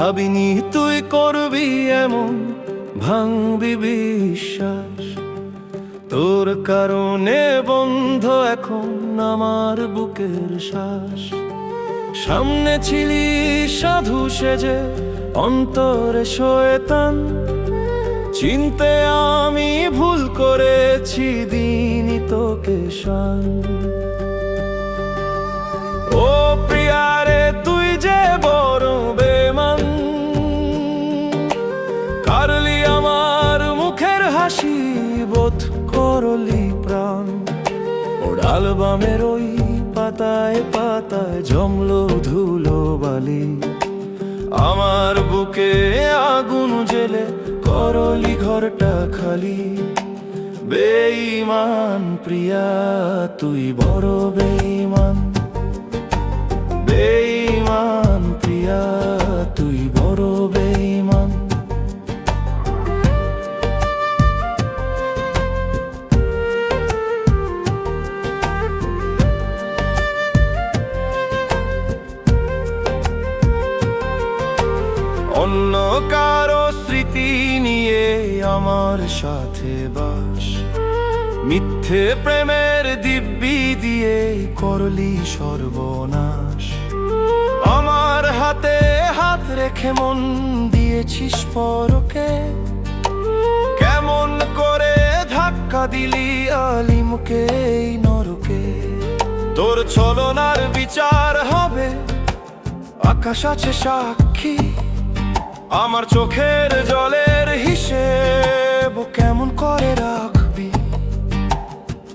ভাবিনি তুই করবি এমন, ভাঙবি বিশ্বাস। তোর কারণে বন্ধ এখন আমার বুকের শ্বাস। সামনে ছিলি সাধু সেজে, অন্তরে শয়তান। চিনতে আমি ভুল করেছি দিনই তোকে শান। হাসি বোধ করলি প্রাণ। ওর অ্যালবামের ওই পাতায় পাতায় জমলো ধুলো বালি। আমার বুকে আগুন জেলে করলি ঘরটা খালি। বেঈমান প্রিয়া, তুই বড় বেঈমান। অন্য কারও স্মৃতি নিয়ে আমার সাথে বাস। মিথ্যে প্রেমের দিব্যি দিয়ে করলি সর্বনাশ। আমার হাতে হাত রেখে মন দিয়েছিস পরকে। কেমন করে ধাক্কা দিলি আলিমকে নরকে। তোর ছলনার বিচার হবে, আকাশ আছে সাক্ষী। আমার চোখের জলের হিসেব কেমন করে রাখবি?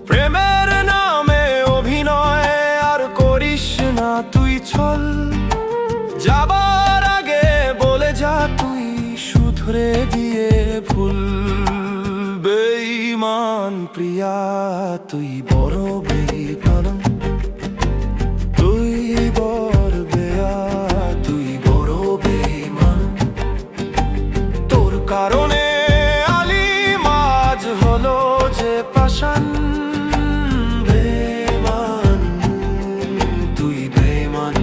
প্রেমের নামে অভিনয় আর করিস না তুই ছল। যাবার আগে বলে যা তুই শুধরে দিয়ে ভুল। বেঈমান প্রিয়া, তুই বড় কারণে আলি মাজ হলো যে পাশান বেমান তুই বেমান